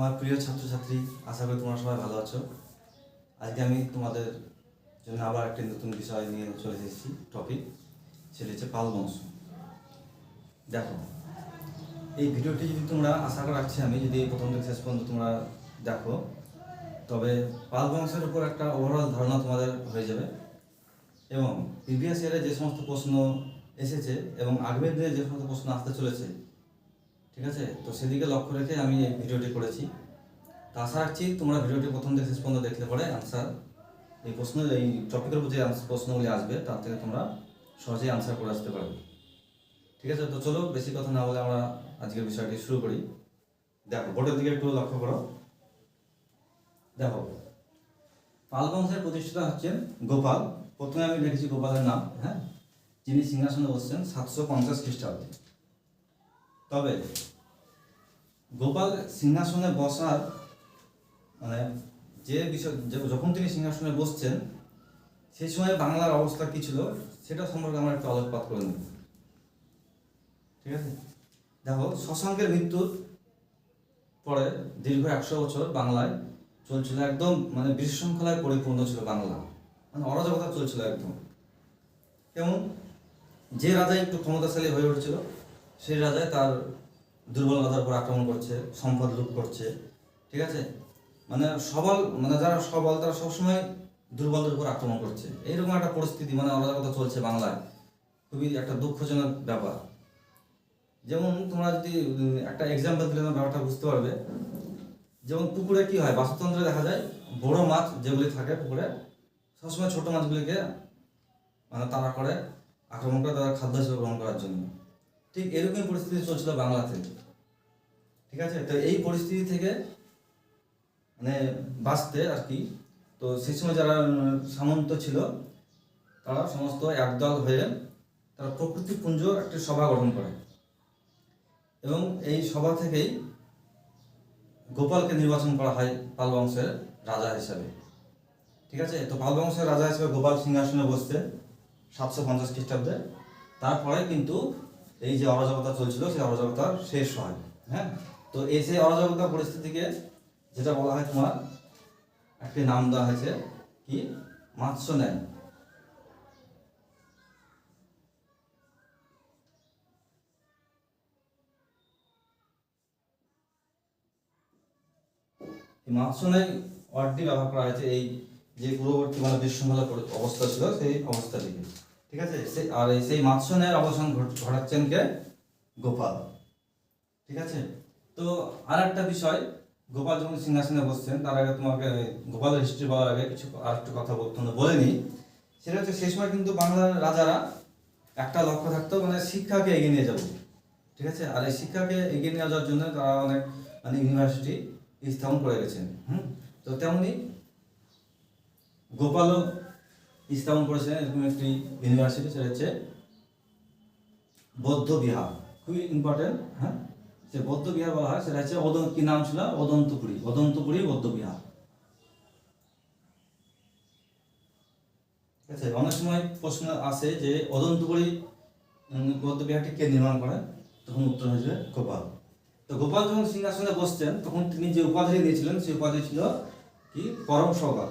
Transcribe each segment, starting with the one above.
আমার প্রিয় ছাত্রছাত্রী, আশা করি তোমরা সবাই ভালো আছো। আজকে আমি তোমাদের জন্য আবার একটি নতুন বিষয় নিয়ে চলে এসেছি টপিক সেটা হচ্ছে পাল বংশ। দেখো, এই ভিডিওটি যদি তোমরা আশা করে রাখছি আমি, যদি প্রথম থেকে শেষ পর্যন্ত তোমরা দেখো, তবে পাল বংশের উপর একটা ওভারঅল ধারণা তোমাদের হয়ে যাবে। এবং প্রিভিয়াস ইয়ারে যে সমস্ত প্রশ্ন এসেছে এবং আগের দিনে যে সমস্ত প্রশ্ন আসতে চলেছে ঠিক আছে? তো সেদিকে লক্ষ্য রেখে আমি এই ভিডিওটি করেছি। তা আশা রাখছি তোমরা ভিডিওটি প্রথম থেকে শেষ পর্যন্ত দেখলে পরে আনসার এই প্রশ্ন, এই টপিকের উপর যে প্রশ্নগুলি আসবে, তার থেকে তোমরা সহজেই আনসার করে আসতে পারবে। ঠিক আছে? তো চলো, বেশি কথা না বলে আমরা আজকের বিষয়টি শুরু করি। দেখো, বোর্ডের দিকে একটু লক্ষ্য করো। দেখো পাল বংশের প্রতিষ্ঠাতা হচ্ছেন গোপাল। প্রথমে আমি লিখেছি গোপালের নাম হ্যাঁ? যিনি সিংহাসনে বসছেন সাতশো পঞ্চাশ খ্রিস্টাব্দে। তবে গোপাল সিংহাসনে বসার মানে যে বিষয় যখন তিনি সিংহাসনে বসছেন, সেই সময় বাংলার অবস্থা কি ছিল, সেটা সম্পর্কে আমরা একটু আলোকপাত করে নেব। ঠিক আছে? দেখো, শশাঙ্কের মৃত্যুর পরে দীর্ঘ একশো বছর বাংলায় চলছিল একদম মানে বিশৃঙ্খলায় পরিপূর্ণ ছিল বাংলা। মানে অরাজকতা চলছিল একদম। এবং যে রাজা একটু ক্ষমতাশালী হয়ে উঠেছিল, সেই রাজায় তার দুর্বলতার উপর আক্রমণ করছে, সম্পদ লুট করছে, ঠিক আছে? মানে সবল মানে যারা সবল, তারা সবসময় দুর্বলদের উপর আক্রমণ করছে। এইরকম একটা পরিস্থিতি মানে অরাজকতা চলছে বাংলায়। খুবই একটা দুঃখজনক ব্যাপার। যেমন তোমরা যদি একটা এক্সাম্পল দিলে তোমরা ব্যাপারটা বুঝতে পারবে। যেমন পুকুরে কি হয়? বাস্তুতন্ত্রে দেখা যায়, বড় মাছ যেগুলি থাকে পুকুরে, সবসময় ছোট মাছগুলিকে মানে তারা করে আক্রমণ করে তারা খাদ্য হিসেবে গ্রহণ করার জন্য। ঠিক এরকমই পরিস্থিতি চলছিল বাংলাতে। ঠিক আছে? তো এই পরিস্থিতি থেকে মানে বাঁচতে আর কি, তো সেই সময় যারা সামন্ত ছিল, তারা সমস্ত একদল হয়ে তারা প্রকৃতিপুঞ্জ একটি সভা গঠন করে। এবং এই সভা থেকেই গোপালকে নির্বাচন করা হয় পাল বংশের রাজা হিসাবে। ঠিক আছে? তো পাল বংশের রাজা হিসেবে গোপাল সিংহাসনে বসতে সাতশো পঞ্চাশ খ্রিস্টাব্দে। তারপরে কিন্তু এই যে অরাজকতা চলছিল, সেই অরাজকতা শেষ হয় হ্যাঁ? তো এই সেই অরাজকতা পরিস্থিতিকে যেটা বলা হয় তোমার, একটি নাম দেওয়া হয়েছে, কি? মাৎস্য ন্যায় এই মাৎস্যন্যায় ওয়ার্ডটি ব্যবহার করা হয়েছে, এই যে পূর্ববর্তী মানে পরি- অবস্থা ছিল, সেই অবস্থা অবস্থাটিকে ঠিক আছে? আর সেই মাৎস্যন্যায়ের অবসান ঘটাচ্ছেন কে? গোপাল। ঠিক আছে? তো আর একটা বিষয়, গোপাল যখন সিংহাসনে বসছেন, তার আগে তোমাকে গোপালের হিস্ট্রি বলার আগে কিছু আর একটু কথা বলতে বলে নিই। সেটা হচ্ছে সেই সময় কিন্তু বাংলার রাজারা একটা লক্ষ্য থাকতো মানে শিক্ষাকে এগিয়ে নিয়ে যাব। ঠিক আছে? আর এই শিক্ষাকে এগিয়ে নিয়ে যাওয়ার জন্য তারা অনেক মানে ইউনিভার্সিটি স্থাপন করে গেছেন। হুম? তো তেমনি গোপালও স্থাপন করেছেন এরকম একটি ইউনিভার্সিটি সেটা হচ্ছে বৌদ্ধ বিহার। খুবই ইম্পর্টেন্ট হ্যাঁ? যে বৌদ্ধ বিহার বলা হয়, সেটা হচ্ছে কি নাম ছিল? অদন্তপুরী অদন্তপুরী বৌদ্ধ বিহার। ঠিক আছে, অনেক সময় প্রশ্ন আসে যে অদন্তপুরী বৌদ্ধ বিহারটি কে নির্মাণ করে? তখন উত্তর হয়েছে গোপাল। তো গোপাল যখন সিংহাসনে বসছেন তখন তিনি যে উপাধি দিয়েছিলেন, সেই উপাধি ছিল কি? পরম সৌগাত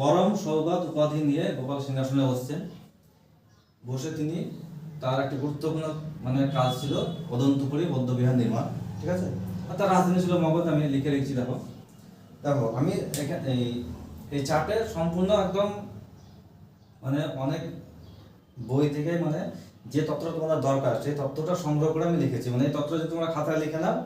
পরম সৌগাত উপাধি নিয়ে গোপাল সিংহাসনে বসছেন। বসে তিনি তার একটি গুরুত্বপূর্ণ মানে কাজ ছিল, অদন্তপুরী বৌদ্ধবিহার নির্মাণ। ঠিক আছে? আর তার রাজধানী ছিল মগধ, আমি লিখে রেখেছি, দেখো। দেখো, আমি এখানে এই এই চার্টে সম্পূর্ণ একদম মানে অনেক বই থেকে মানে যে তথ্যটা তোমাদের দরকার, সেই তথ্যটা সংগ্রহ করে আমি লিখেছি। মানে এই তথ্য যদি তোমরা খাতায় লিখে নাও,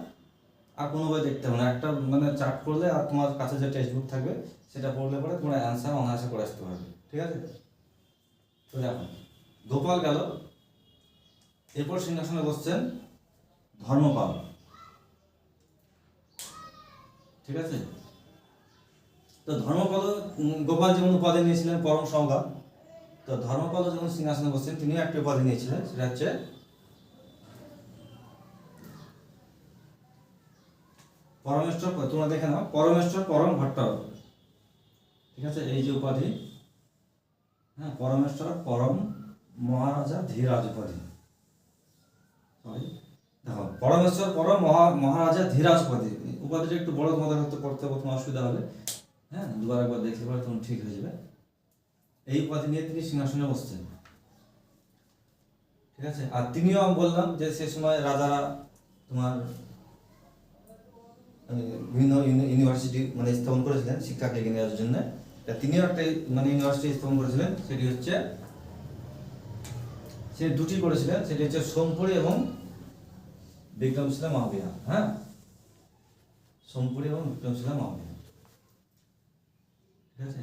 আর কোনো বই দেখতে হবে না। একটা মানে চার্ট করলে আর তোমার কাছে যে টেক্সট বুক থাকবে সেটা পড়লে পরে তোমরা অ্যান্সার অনায়াসে করে আসতে পারবে। ঠিক আছে? তো দেখো, গোপাল গেল। এরপর সিংহাসনে বসছেন ধর্মপাল। ঠিক আছে? তো ধর্মপাল, গোপাল যেমন উপাধি নিয়েছিলেন পরম সংজ্ঞা তো ধর্মপাল যখন সিংহাসনে বসছেন, তিনিও একটা উপাধি নিয়েছিলেন, সেটা হচ্ছে পরমেশ্বর। তোমরা দেখে নাও, পরমেশ্বর, পরম ভট্টারক ঠিক আছে? এই যে উপাধি হ্যাঁ পরমেশ্বর, পরম মহারাজা, ধীরাজ উপাধি। সরি দেখো, পরমেশ্বর, পরম মহা, মহারাজা, ধীরাজ উপাধি। উপাধিটা একটু বড় তোমাদের হয়তো পড়তে প্রথম অসুবিধা হবে। হ্যাঁ দুবার একবার দেখলে পরে তখন ঠিক হয়ে যাবে। এই উপাধি নিয়ে তিনি সিংহাসনে বসছেন। ঠিক আছে? আর তিনিও আমি বললাম যে সে সময় রাজারা তোমার মানে বিভিন্ন ইউনিভার্সিটি মানে স্থাপন করেছিলেন শিক্ষাকে এগিয়ে নেওয়ার জন্য। তিনিও একটা মানে ইউনিভার্সিটি স্থাপন করেছিলেন, সেটি হচ্ছে সে দুটি করেছিলেন, সেটি হচ্ছে সোমপুরি এবং বিক্রমশিলা হ্যাঁ? সোমপুরি এবং বিক্রমশিলা ঠিক আছে?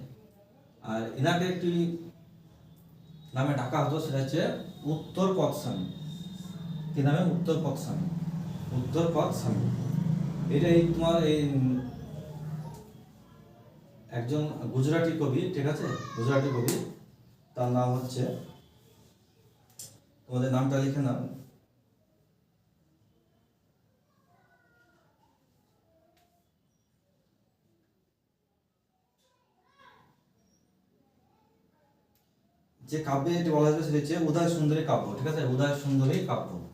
আর এনাকে একটি নামে ডাকা হতো, সেটা হচ্ছে উত্তর কি নামে? উত্তর পথ স্বামী উত্তর এটা এই তোমার এই একজন গুজরাটি কবি, ঠিক আছে? গুজরাটি কবি। তার নাম হচ্ছে, তোমাদের নামটা লিখে নাও। যে কাব্যে এটি বলা হয়েছে সেটি হচ্ছে উদয় সুন্দরী কাব্য, ঠিক আছে? উদয় সুন্দরী কাব্য।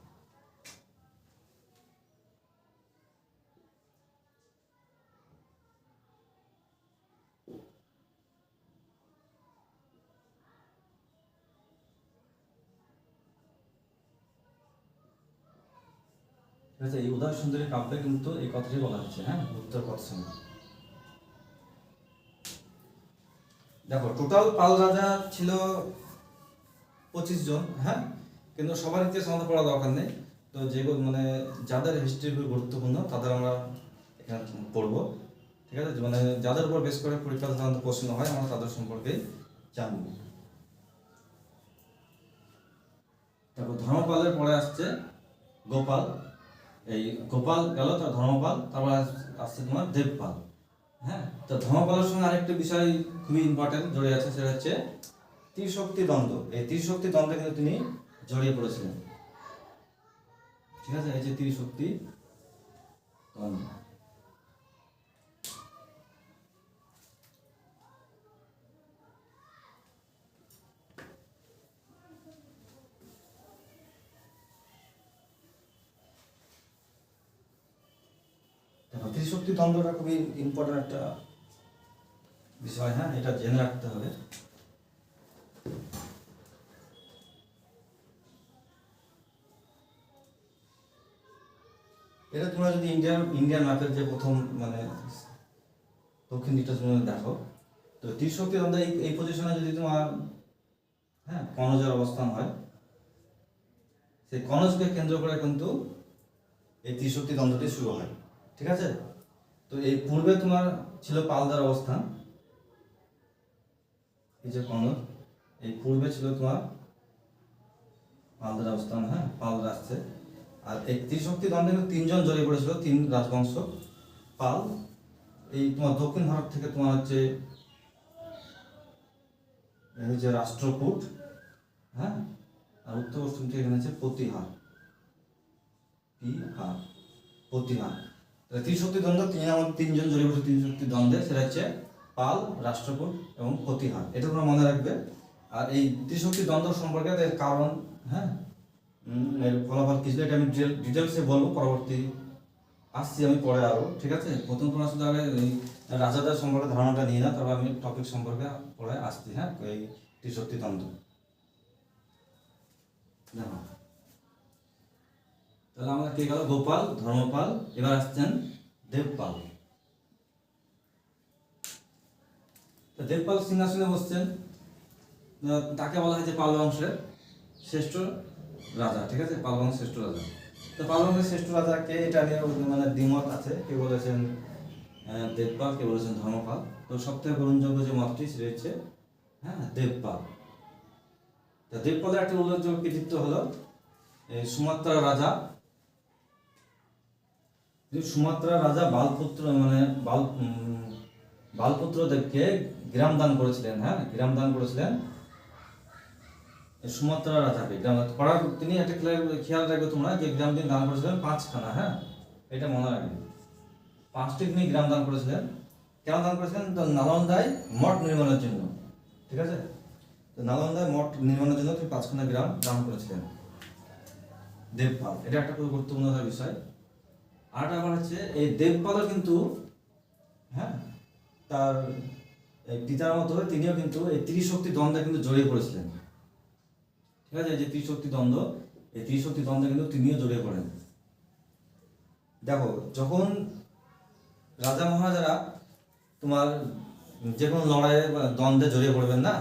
ঠিক এই উদয় সুন্দরী কাব্যে কিন্তু এই কথাটি বলা হচ্ছে হ্যাঁ? উত্তর সঙ্গে দেখো টোটাল পাল রাজা ছিল পঁচিশ জন হ্যাঁ? কিন্তু সবার ইতিহাস আমাদের পড়া দরকার নেই। তো যেগুলো মানে যাদের হিস্ট্রি গুরুত্বপূর্ণ, তাদের আমরা এখানে পড়ব। ঠিক আছে? মানে যাদের উপর বেশ করে পরীক্ষা সাধারণত প্রশ্ন হয়, আমরা তাদের সম্পর্কে জানব। তারপর ধর্মপালের পরে আসছে গোপাল। এই গোপাল গেল, তার ধর্মপাল, তারপর আসছে তোমার দেবপাল। হ্যাঁ? তো ধর্মপালের সঙ্গে আরেকটা বিষয় খুবই ইম্পর্টেন্ট জড়িয়ে আছে, সেটা হচ্ছে ত্রিশক্তি দ্বন্দ্ব। এই ত্রিশক্তি দ্বন্দ্বে কিন্তু তিনি জড়িয়ে পড়েছিলেন। ঠিক আছে? এই যে ত্রিশক্তি দ্বন্দ্ব। ত্রিশক্তি দ্বন্দ্বটা খুবই ইম্পর্টেন্ট একটা বিষয় হ্যাঁ এটা জেনে রাখতে হবে। এটা তোমরা যদি ইন্ডিয়ান ইন্ডিয়ান ম্যাপের যে প্রথম মানে দক্ষিণ দিকটা তুমি দেখো, তো ত্রিশক্তি দ্বন্দ্ব এই এই পজিশনে যদি তোমার হ্যাঁ কনজের অবস্থান হয়, সেই কনজকে কেন্দ্র করে কিন্তু এই ত্রিশক্তি দ্বন্দ্বটি শুরু হয়, ঠিক আছে? তো এই পূর্বে তোমার ছিল পালদার অবস্থান। এই যে কনক, এই পূর্বে ছিল তোমার পালদার অবস্থান হ্যাঁ পালদার আসছে। আর এই ত্রিশক্তি দ্বন্দ্বে তিনজন জড়িয়ে পড়েছিল, তিন রাজবংশ। পাল, এই তোমার দক্ষিণ ভারত থেকে তোমার হচ্ছে হচ্ছে রাষ্ট্রকূট হ্যাঁ আর উত্তর পশ্চিম থেকে এখানে হচ্ছে প্রতিহার। পিহার প্রতিহার। তাহলে ত্রিশক্তি দ্বন্দ্ব, তিন আমাদের তিনজন জড়িয়ে পড়েছে ত্রিশক্তি দ্বন্দ্বে, সেটা হচ্ছে পাল রাষ্ট্রকূট এবং প্রতিহার এটা তোমরা মনে রাখবে। আর এই ত্রিশক্তি দ্বন্দ্ব সম্পর্কে এর কারণ হ্যাঁ? এর ফলাফল কিছু এটা আমি ডিটেলসে বলব, পরবর্তী আসছি আমি পরে আরও, ঠিক আছে? প্রথম তোমরা শুধু আগে এই রাজাদের সম্পর্কে ধারণাটা নিয়ে না তারপর আমি টপিক সম্পর্কে পরে আসছি হ্যাঁ? এই ত্রিশক্তি দ্বন্দ্ব। দেখো তাহলে আমরা কে গেল? গোপাল, ধর্মপাল, এবার আসছেন দেবপাল। দেবপাল সিংহাসনে বসছেন। তাকে বলা হয় যে পাল বংশের শ্রেষ্ঠ রাজা, ঠিক আছে? পাল বংশের শ্রেষ্ঠ রাজা। তো পাল বংশের শ্রেষ্ঠ রাজা কে? এটা নিয়ে মানে দ্বিমত আছে। কে বলেছেন দেবপাল, কে বলেছেন ধর্মপাল। তো সব থেকে গ্রহণযোগ্য যে মতটি সেটা হচ্ছে হ্যাঁ দেবপাল। তা দেবপালের একটা উল্লেখযোগ্য কৃতিত্ব হলো, এই সুমাত্রার রাজা যে সুমাত্রার রাজা বালপুত্র মানে বাল বালপুত্রদেরকে গ্রাম দান করেছিলেন হ্যাঁ? গ্রাম দান করেছিলেন। সুমাত্রা রাজাকে, গ্রাম করার তিনি একটা খেয়াল রাখবে তোমরা যে গ্রাম তিনি দান করেছিলেন পাঁচখানা হ্যাঁ? এটা মনে রাখবে। পাঁচটি তিনি গ্রাম দান করেছিলেন। কেন দান করেছিলেন? তো নালন্দায় মঠ নির্মাণের জন্য, ঠিক আছে? তো নালন্দায় মঠ নির্মাণের জন্য তিনি পাঁচখানা গ্রাম দান করেছিলেন। দেবপাল, এটা একটা খুব গুরুত্বপূর্ণ বিষয়। আর ব্যাপার হচ্ছে, এই দেবপালও কিন্তু হ্যাঁ তার পিতার মতো তিনিও কিন্তু এই ত্রিশক্তি দ্বন্দ্বে কিন্তু জড়িয়ে পড়েছিলেন। ঠিক আছে? যে ত্রিশক্তি দ্বন্দ্ব, এই ত্রিশক্তি দ্বন্দ্বে কিন্তু তিনিও জড়িয়ে পড়েন। দেখো, যখন রাজা মহারাজারা তোমার যে কোনো লড়াইয়ে দ্বন্দ্বে জড়িয়ে পড়বেন না,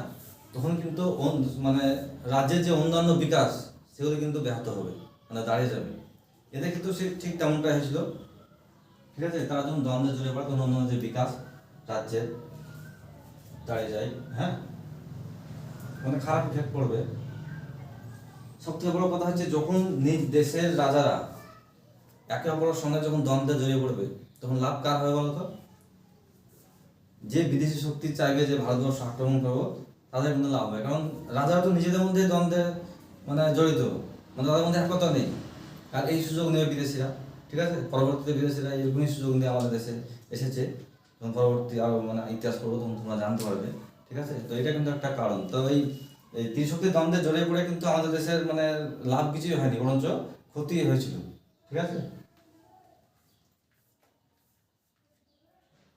তখন কিন্তু মানে রাজ্যের যে অন্যান্য বিকাশ, সেগুলো কিন্তু ব্যাহত হবে মানে দাঁড়িয়ে যাবে। এতে কিন্তু সে ঠিক তেমনটা হয়েছিল। ঠিক আছে? তারা যখন দ্বন্দ্বে জড়িয়ে পড়ে, তখন অন্যান্য যে বিকাশ রাজ্যের দাঁড়িয়ে যায় হ্যাঁ? মানে খারাপ ইফেক্ট পড়বে। সব থেকে বড় কথা হচ্ছে, যখন নিজ দেশের রাজারা একে অপরের সঙ্গে যখন দ্বন্দ্বে জড়িয়ে পড়বে, তখন লাভ কার হবে বলতো যে বিদেশি শক্তি চাইবে যে ভারতবর্ষ আক্রমণ করব, তাদের কিন্তু লাভ হবে। কারণ রাজারা তো নিজেদের মধ্যে দ্বন্দ্বে মানে জড়িত। মানে তাদের মধ্যে একতা নেই। আর এই সুযোগ নেবে বিদেশিরা, ঠিক আছে? পরবর্তীতে বিদেশিরা এরকমই সুযোগ নিয়ে আমাদের দেশে এসেছে। তখন পরবর্তী আরও মানে ইতিহাস পড়ব, তখন তোমরা জানতে পারবে, ঠিক আছে? তো এটা কিন্তু একটা কারণ। তো এই এই ত্রিশক্তির দ্বন্দ্বে জড়িয়ে পড়ে কিন্তু আমাদের দেশের মানে লাভ কিছুই হয়নি, বরঞ্চ ক্ষতি হয়েছিল, ঠিক আছে?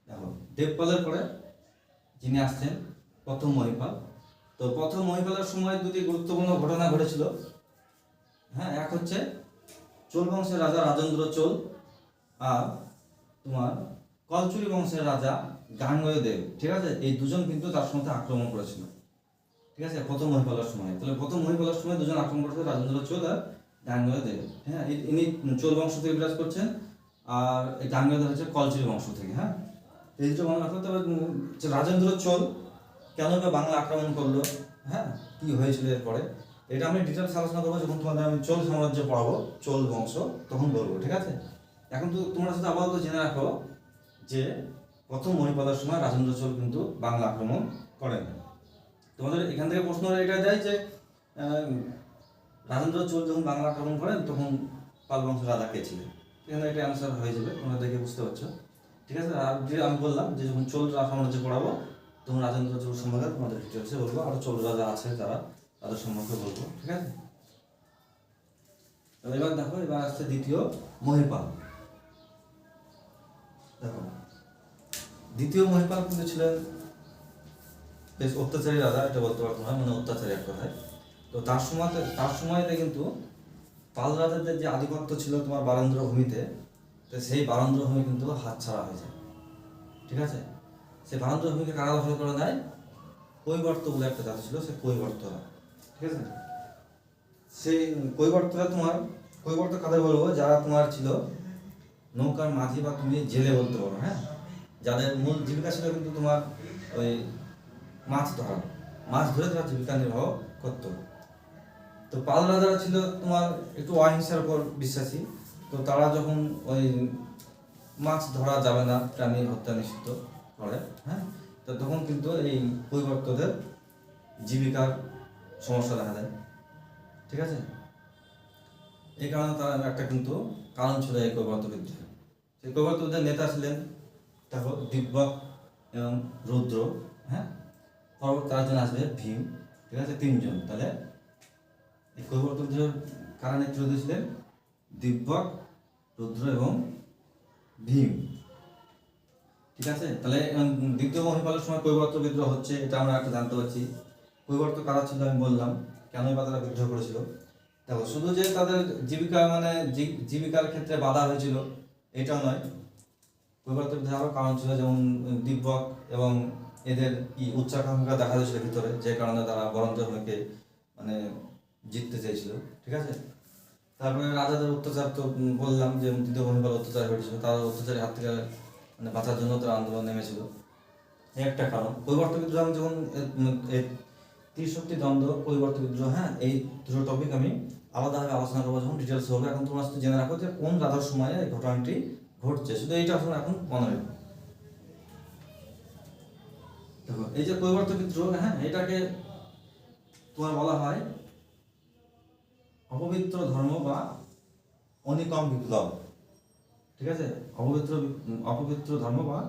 দেখো, দেবপালের পরে যিনি আসছেন, প্রথম মহিপাল। তো প্রথম মহিপালের সময় দুটি গুরুত্বপূর্ণ ঘটনা ঘটেছিল। হ্যাঁ এক হচ্ছে চোল বংশের রাজা রাজেন্দ্র চোল আর তোমার কলচুরি বংশের রাজা গাঙ্গেয় দেব ঠিক আছে? এই দুজন কিন্তু তার সাথে আক্রমণ করেছিল। ঠিক আছে? প্রথম মহিপালের সময় তাহলে প্রথম মহিপালের সময় দুজন আক্রমণ করেছিল রাজেন্দ্র চোল আর গাঙ্গয় দেব হ্যাঁ ইনি চোল বংশ থেকে বিরাজ করছেন আর এই গাঙ্গেয় দেব হচ্ছে কলচুরি বংশ থেকে হ্যাঁ? এই দুটো বাংলা রাখতে তবে রাজেন্দ্র চোল কেন বাংলা আক্রমণ করল হ্যাঁ? কি হয়েছিল এরপরে? এটা আমি ডিটেলস আলোচনা করব, যখন তোমাদের আমি চোল সাম্রাজ্য পড়াবো, চোল বংশ, তখন বলব, ঠিক আছে? এখন তো তোমরা শুধু আপাতত জেনে রাখো যে প্রথম মণিপালের সময় রাজেন্দ্র চোল কিন্তু বাংলা আক্রমণ করেন। তোমাদের এখান থেকে প্রশ্ন এটা দেয় যে রাজেন্দ্র চোল যখন বাংলা আক্রমণ করেন, তখন পাল বংশ রাজা কে ছিলেন? এখানে এটা অ্যান্সার হয়ে যাবে, তোমরা দেখে বুঝতে পারছ। ঠিক আছে? আর যে আমি বললাম যে যখন চোল সাম্রাজ্য পড়াবো, তখন রাজেন্দ্র চোল সম্পর্কে তোমাদের ডিটেলসে বলব। আরও চোল রাজা আছে যারা তাদের সম্পর্কে বলব, ঠিক আছে? তো এবার দেখো, এবার আসছে দ্বিতীয় মহিপাল। দেখো, দ্বিতীয় মহিপাল কিন্তু ছিলেন বেশ অত্যাচারী রাজা, এটা বলতে পারতো না মানে অত্যাচারী এক কথায়। তো তার সময়তে তার সময়তে কিন্তু পাল রাজাদের যে আধিপত্য ছিল তোমার বারান্দ্র ভূমিতে তো সেই বারান্দ্র ভূমি কিন্তু হাতছাড়া হয়ে যায়, ঠিক আছে? সেই বারান্দ্র ভূমিকে কারা দখল করে নেয় কৈবর্ত বলে একটা জাতি ছিল, সে কৈবর্তরা ঠিক আছে? সেই কৈবর্তরা তোমার, কৈবর্ত কাদের বলব যারা তোমার ছিল, নৌকার মাঝি বা তুমি জেলে বলতে পারো হ্যাঁ? যাদের মূল জীবিকা ছিল কিন্তু তোমার ওই মাছ ধরা। মাছ ধরে তারা জীবিকা নির্বাহ করতো। তো পাল রাজারা ছিল তোমার একটু অহিংসার উপর বিশ্বাসী। তো তারা যখন ওই মাছ ধরা যাবে না, প্রাণী হত্যা নিষিদ্ধ করে হ্যাঁ? তো তখন কিন্তু এই পরিবর্তদের জীবিকার সমস্যা দেখা দেয়। ঠিক আছে? এই কারণে তারা একটা কিন্তু কারণ ছিল এই কৈবর্ত বিদ্রোহে সেই কৈবর্তদের নেতা ছিলেন, দেখো দিব্যক এবং রুদ্র হ্যাঁ? পরবর্তী আরেকজন আসবে, ভীম। ঠিক আছে? তিনজন। তাহলে এই কৈবর্ত বিদ্রোহের কারা নেতৃত্ব ছিলেন? দিব্যক রুদ্র এবং ভীম। ঠিক আছে? তাহলে দ্বিতীয় মহিপালের সময় কৈবর্ত বিদ্রোহ হচ্ছে, এটা আমরা একটা জানতে পারছি। কৈবর্ত কারা ছিল আমি বললাম কেনই বা তারা বিদ্রোহ করেছিল? দেখো, শুধু যে তাদের জীবিকা মানে জীবিকার ক্ষেত্রে বাধা হয়েছিল, এটাও নয়। পরিবর্তন আরও কারণ ছিল, যেমন দিব্যক এবং এদের কি উচ্চাকাঙ্ক্ষা দেখা যাচ্ছিল ভিতরে, যে কারণে তারা বরঞ্চ হয়ে মানে জিততে চেয়েছিল, ঠিক আছে? তারপরে রাজাদের অত্যাচার তো বললাম, যে দ্বিতীয় মহিপাল অত্যাচার হয়েছিল, তারা অত্যাচারের হাত থেকে মানে বাঁচার জন্য তারা আন্দোলন নেমেছিল। একটা কারণ। পরিবর্তন যখন এই ত্রিশক্তি দ্বন্দ্ব পরিবর্তন বিদ্রোহ হ্যাঁ? এই দুটো টপিক আমি আলাদাভাবে আলোচনা করব, যখন ডিটেলস হবে। এখন তোমরা শুধু জেনে রাখো যে কোন রাজার সময়ে এই ঘটনাটি ঘটছে। শুধু এইটা আসলে এখন মনে রেখো। দেখো, এই যে পরিবর্তন বিদ্রোহ হ্যাঁ এটাকে তোমার বলা হয় অপবিত্র ধর্ম বা অনিকম বিপ্লব। ঠিক আছে? অপবিত্র অপবিত্র ধর্ম বা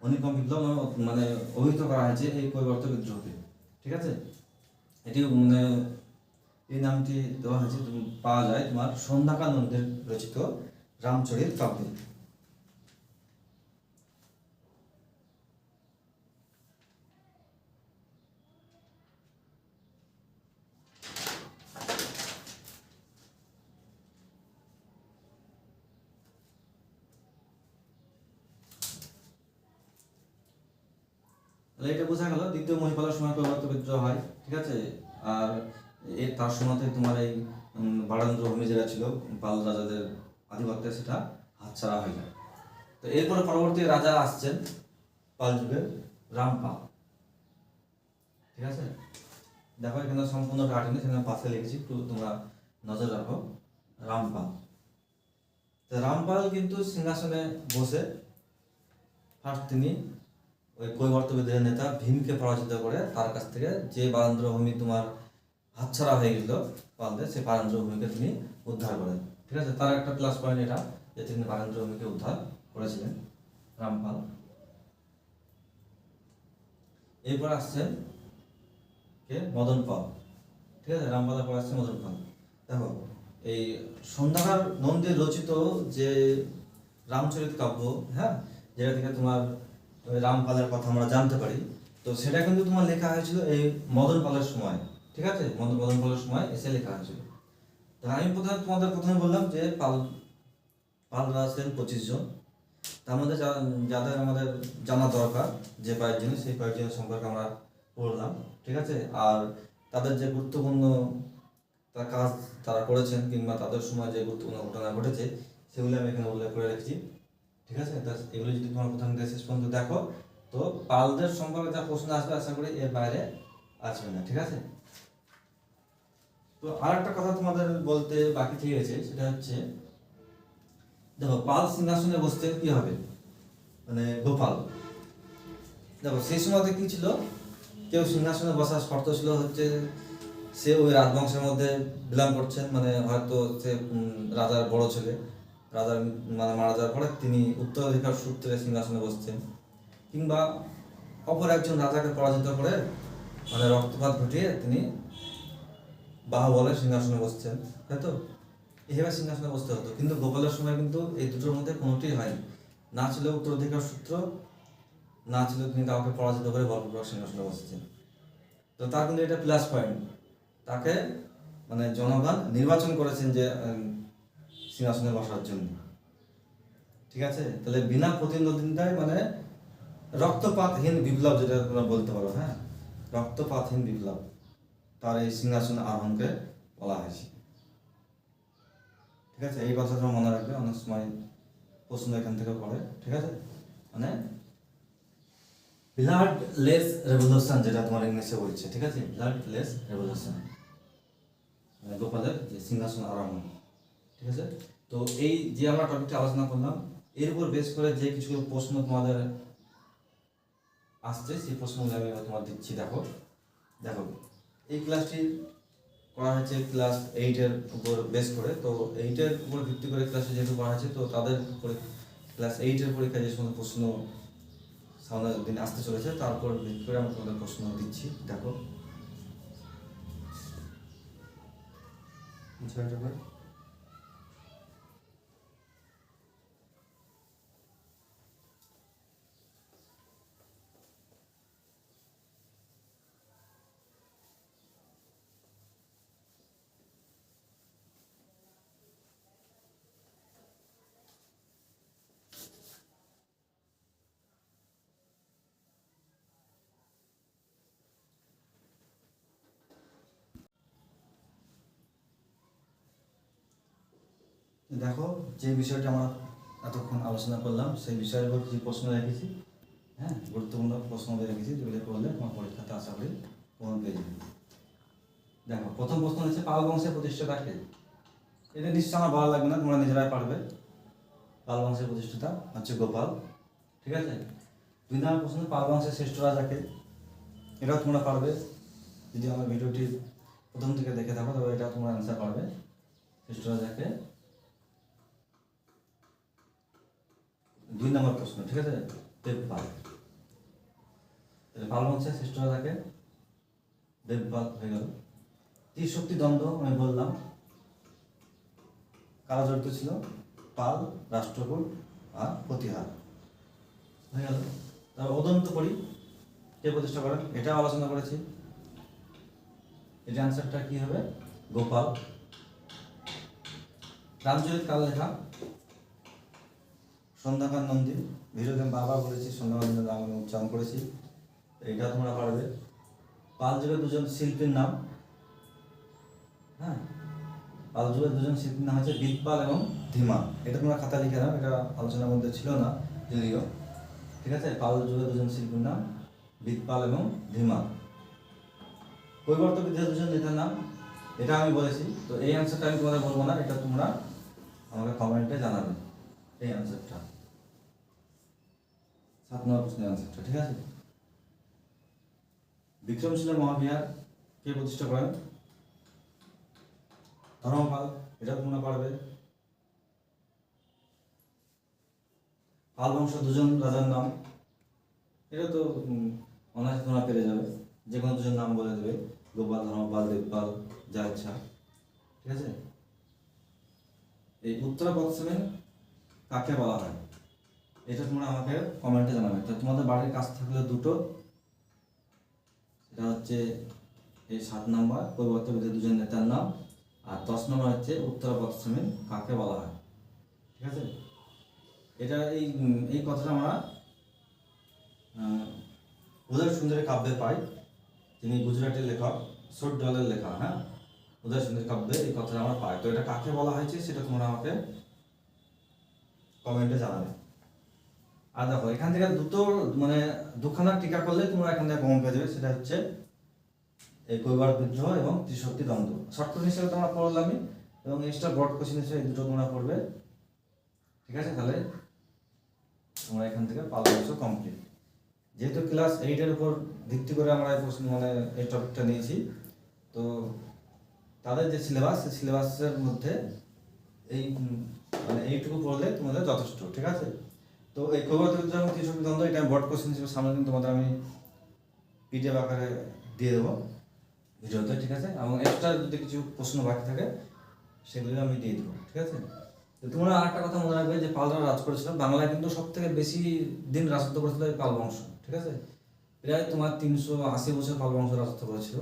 অনিকম বিপ্লব মানে অভিহিত করা হয়েছে এই কৈবর্ত বিদ্রোহকে। ঠিক আছে? এটি এই নামটি দেওয়া হয়েছে পাওয়া যায়। তোমার সন্ধ্যাকানন্দের রচিত রামচরিত কাব্যে। তাহলে এটা বোঝা গেল দ্বিতীয় মহিপালের সময় কৈবর্ত বিদ্রোহ হয় ঠিক আছে? আর এ তার সময়তে তোমার এই উম, বাড়েন্দ্র ভূমি যেটা ছিল পাল রাজাদের আধিপত্যে সেটা হাতছাড়া হয়ে যায় তো এরপরে পরবর্তী রাজা আসছেন পাল যুগের রামপাল। ঠিক আছে? দেখো এখানে সম্পূর্ণ কাটেনি সেখানে পাশে লিখেছি একটু তোমরা নজর রাখো রামপাল। তো রামপাল কিন্তু সিংহাসনে বসে ফার্স্ট তিনি ওই কৈবর্ত বিদ্রোহের নেতা ভীমকে পরাজিত করে তার কাছ থেকে যে বারেন্দ্র ভূমি তোমার হাতছাড়া হয়ে গেছিল পালদের সেই বারেন্দ্র ভূমিকে তিনি উদ্ধার করেন। ঠিক আছে? তার একটা প্লাস পয়েন্ট এটা, যে তিনি বারেন্দ্র ভূমিকে উদ্ধার করেছিলেন, রামপাল। এরপর আসছেন কে? মদন পাল। ঠিক আছে? রামপালের পর আসছে মদন পাল। দেখো, এই সন্ধ্যাকার নন্দী রচিত যে রামচরিত কাব্য হ্যাঁ? যেটা থেকে তোমার রামপালের কথা আমরা জানতে পারি। তো সেটা কিন্তু তোমার লেখা হয়েছিল এই মদন পালের সময়, ঠিক আছে? মদন মদন পালের সময় এসে লেখা হয়েছিল। তো আমি প্রথমে তোমাদের প্রথমে বললাম যে পাল, পালরা ছিলেন পঁচিশ জন। তার মধ্যে যাদের আমাদের জানা দরকার, যে কয়েক জিনিস সেই কয়েক জিনিস সম্পর্কে আমরা পড়লাম ঠিক আছে? আর তাদের যে গুরুত্বপূর্ণ তার কাজ তারা করেছেন, কিংবা তাদের সময় যে গুরুত্বপূর্ণ ঘটনা ঘটেছে, সেগুলো আমি এখানে উল্লেখ করে রেখেছি। ঠিক আছে? এগুলো যদি তোমার প্রথম থেকে শেষ পর্যন্ত দেখো, তো পালদের সম্পর্কে যা প্রশ্ন আসবে, আশা করি এর বাইরে আসবে না, ঠিক আছে? তো আর একটা কথা তোমাদের বলতে বাকি থেকে গেছে, সেটা হচ্ছে, দেখো, পাল সিংহাসনে বসতে কি হবে? মানে গোপাল। দেখো, সেই সময়তে কি ছিল? কেউ সিংহাসনে বসার শর্ত ছিল হচ্ছে, সে ওই রাজবংশের মধ্যে বিলং করছেন মানে হয়তো সে রাজার বড় ছেলে। রাজার মানে মারা যাওয়ার পরে তিনি উত্তরাধিকার সূত্রে সিংহাসনে বসছেন। কিংবা অপর একজন রাজাকে পরাজিত করে মানে রক্তপাত ঘটিয়ে তিনি বাহুবলে সিংহাসনে বসছেন, তাই তো? এইভাবে সিংহাসনে বসতে হতো। কিন্তু গোপালের সময় কিন্তু এই দুটোর মধ্যে কোনোটি হয়নি। না ছিল উত্তরাধিকার সূত্র, না ছিল তিনি কাউকে পরাজিত করে বলপূর্বক সিংহাসনে বসেছেন। তো তার কিন্তু এটা প্লাস পয়েন্ট তাকে মানে জনগণ নির্বাচন করেছেন যে সিংহাসনে বসার জন্য। ঠিক আছে? তাহলে বিনা প্রতিদ্বন্দ্বিতায় মানে রক্তপাতহীন বিপ্লব যেটা তোমরা বলতে পারো হ্যাঁ? রক্তপাতহীন বিপ্লব। তার এই সিংহাসন আরোহণকে বলা হয়েছে। ঠিক আছে? এই কথাটা মনে রাখবে, অনেক সময় প্রশ্ন এখান থেকে পড়ে। ঠিক আছে? মানে ব্লাড লেস রেভলিউশন যেটা তোমার ইংলিশে বলছে, ঠিক আছে? ব্লাড লেস রেভলিউশন মানে গোপালের যে সিংহাসন আরোহণ। ঠিক আছে? তো এই যে আমরা টপিকটা আলোচনা করলাম, এর উপর বেস করে যে কিছু প্রশ্ন তোমাদের আসছে, সেই প্রশ্নগুলো আমি তোমার দিচ্ছি, দেখো। দেখো, এই ক্লাসটি করা হয়েছে ক্লাস এইটের উপর বেস করে। তো এইটের উপর ভিত্তি করে ক্লাসে যেহেতু করা হয়েছে, তো তাদের ক্লাস এইটের পরীক্ষায় যে সমস্ত প্রশ্ন সামনের দিন আসতে চলেছে তারপর ভিত্তি করে আমি তোমাদের প্রশ্ন দিচ্ছি, দেখো। দেখো, যে বিষয়টা আমরা এতক্ষণ আলোচনা করলাম, সেই বিষয়ের উপর কিছু প্রশ্ন রেখেছি। হ্যাঁ গুরুত্বপূর্ণ প্রশ্ন রেখেছি, যেগুলো করলে তোমার পরীক্ষাতে আশা করি প্রমাণ পেয়ে যাবে। দেখো, প্রথম প্রশ্ন হচ্ছে, পাল বংশের প্রতিষ্ঠাতা কে? এটা নিশ্চয় আমার ভালো লাগবে না, তোমরা নিজেরাই পারবে। পাল বংশের প্রতিষ্ঠাতা হচ্ছে গোপাল, ঠিক আছে? দুই নম্বর প্রশ্ন, পাল বংশের শ্রেষ্ঠ রাজাকে এটাও তোমরা পারবে। যদি আমার ভিডিওটি প্রথম থেকে দেখে থাকো তবে এটা তোমরা অ্যান্সার পারবে। শ্রেষ্ঠ রাজাকে দুই নম্বর প্রশ্ন, ঠিক আছে? দেবপাল পাল। বংশের শ্রেষ্ঠ রাজাকে দেবপাল হয়ে গেল। ত্রিশক্তি দ্বন্দ্ব? আমি বললাম, কারা জড়িত ছিল? পাল, রাষ্ট্রকূট আর প্রতিহার। হয়ে গেল। তারপর অদন্ত করি। কে প্রতিষ্ঠা করেন? এটা আলোচনা করেছি। এটা অ্যান্সারটা কি হবে? গোপাল। রামচরিত কাল লেখা সন্ধ্যাকার নন্দী ভিডিওতে বাবা বলেছি, সন্ধ্যাকার নন্দীর নাম আমি উচ্চারণ করেছি। এটা তোমরা পারবে। পাল যুগের দুজন শিল্পীর নাম। হ্যাঁ? পাল যুগের দুজন শিল্পীর নাম হচ্ছে বিদপাল এবং ধীমা। এটা তোমরা খাতা লিখে নাও, এটা আলোচনার মধ্যে ছিল না, যদিও। ঠিক আছে? পাল যুগের দুজন শিল্পীর নাম বিদপাল এবং ধীমা। পরিবর্তন বিদ্যার দুজন নেতার নাম। এটা আমি বলেছি, তো এই অ্যান্সারটা আমি তোমাদের বলব না, এটা তোমরা আমাকে কমেন্টে জানাবে। এই অ্যান্সারটা সাত নম্বর প্রশ্নের অ্যান্সারটা ঠিক আছে? বিক্রমশীল মহাবিহার কে প্রতিষ্ঠা করেন? ধর্মপাল, এটা তোমরা পারবে। পাল বংশ দুজন রাজার নাম। এটা তো অনায়াসে তোমরা পেরে যাবে। যে কোনো দুজন নাম বলে দেবে। গোপাল, ধর্মপাল, দেবপাল, যা ইচ্ছা। ঠিক আছে? এই উত্তরা পশ্চিমে কাকে বলা হয়? এটা তোমরা আমাকে কমেন্টে জানাবে। তো তোমাদের বাড়ির কাজ থাকলে দুটো। এটা হচ্ছে এই সাত নম্বর পরিবর্তন দুজন নেতার নাম। আর দশ নম্বর হচ্ছে উত্তরা পশ্চিমে কাকে বলা হয়? ঠিক আছে? এটা এই এই কথাটা আমরা উদয় সুন্দরী কাব্যে পাই তিনি গুজরাটের লেখক সোট ডলের লেখা হ্যাঁ? উদয় সুন্দরী কাব্যে এই কথাটা আমরা পাই। তো এটা কাকে বলা হয়েছে সেটা তোমরা আমাকে কমেন্টে জানাবে। আর দেখো, এখান থেকে দুটো মানে দুখানা টিকা করলে তোমরা এখান থেকে কমন পেয়ে যাবে। সেটা হচ্ছে এই কৈবার বিদ্রোহ এবং ত্রিশক্তি দ্বন্দ্ব। শর্ট হিসেবে তোমরা পড়লামই এবং এক্সট্রা ব্রড কোশ্চেন হিসেবে দুটো তোমরা পড়বে। ঠিক আছে? তাহলে তোমরা এখান থেকে পালো বছর কমপ্লিট যেহেতু ক্লাস এইটের উপর ভিত্তি করে আমরা এই প্রশ্ন মানে এই টপিকটা নিয়েছি, তো তাদের যে সিলেবাস সেই সিলেবাসের মধ্যে এই মানে এইটুকু পড়লে তোমাদের যথেষ্ট। ঠিক আছে? তো এই এবং ত্রিশক্তি দ্বন্দ্ব এটা ব্রড কোশ্চেন হিসেবে সামনে দিন, তোমাদের আমি পিডিএফ আকারে দিয়ে দেবো। ভিডিওতে ঠিক আছে? এবং এক্সট্রা যদি কিছু প্রশ্ন বাকি থাকে, সেগুলো আমি দিয়ে দেবো, ঠিক আছে? তো তোমরা আরেকটা কথা মনে রাখবে যে পালরা রাজ করেছিল। বাংলায় কিন্তু সব থেকে বেশি দিন রাজত্ব করেছিল এই পাল বংশ ঠিক আছে? প্রায় তোমার তিনশো আশি বছর পাল বংশ রাজত্ব করেছিল।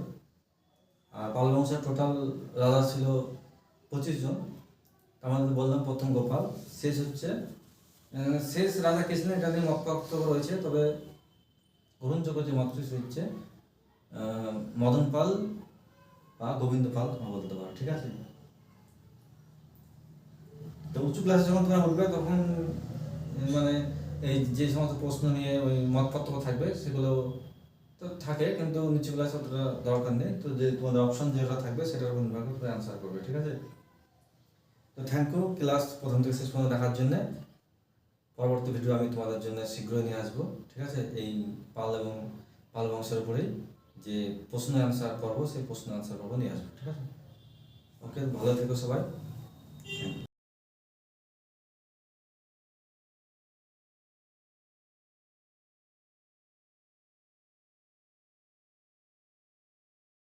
আর পাল বংশের টোটাল রাজা ছিল পঁচিশ জন। তার মধ্যে বললাম প্রথম গোপাল। শেষ হচ্ছে শেষ রাজা কে ছিলেন এটা নিয়ে মত পার্থক্য রয়েছে, তবে গ্রহণযোগ্য যে মতটি সে হচ্ছে মদন পাল বা গোবিন্দ পাল তোমরা বলতে পারো, ঠিক আছে? তো উঁচু ক্লাসে যখন তোমরা উঠবে, তখন মানে এই যে সমস্ত প্রশ্ন নিয়ে ওই মতপত্র থাকবে, সেগুলো তো থাকে, কিন্তু নিচু ক্লাসে অতটা দরকার নেই। তো যে তোমাদের অপশন যেটা থাকবে, সেটার উপর নির্ভর করে অ্যান্সার করবে, ঠিক আছে? তো থ্যাংক ইউ ক্লাস প্রথম থেকে শেষ পর্যন্ত দেখার জন্য। পরবর্তী ভিডিও আমি তোমাদের জন্য শীঘ্রই নিয়ে আসব, ঠিক আছে? এই পাল এবং পাল বংশের উপরেই যে প্রশ্ন অ্যান্সার করব, সেই প্রশ্ন অ্যান্সার পর্ব নিয়ে আসব, ঠিক আছে? ওকে ভালো থেকো সবাই।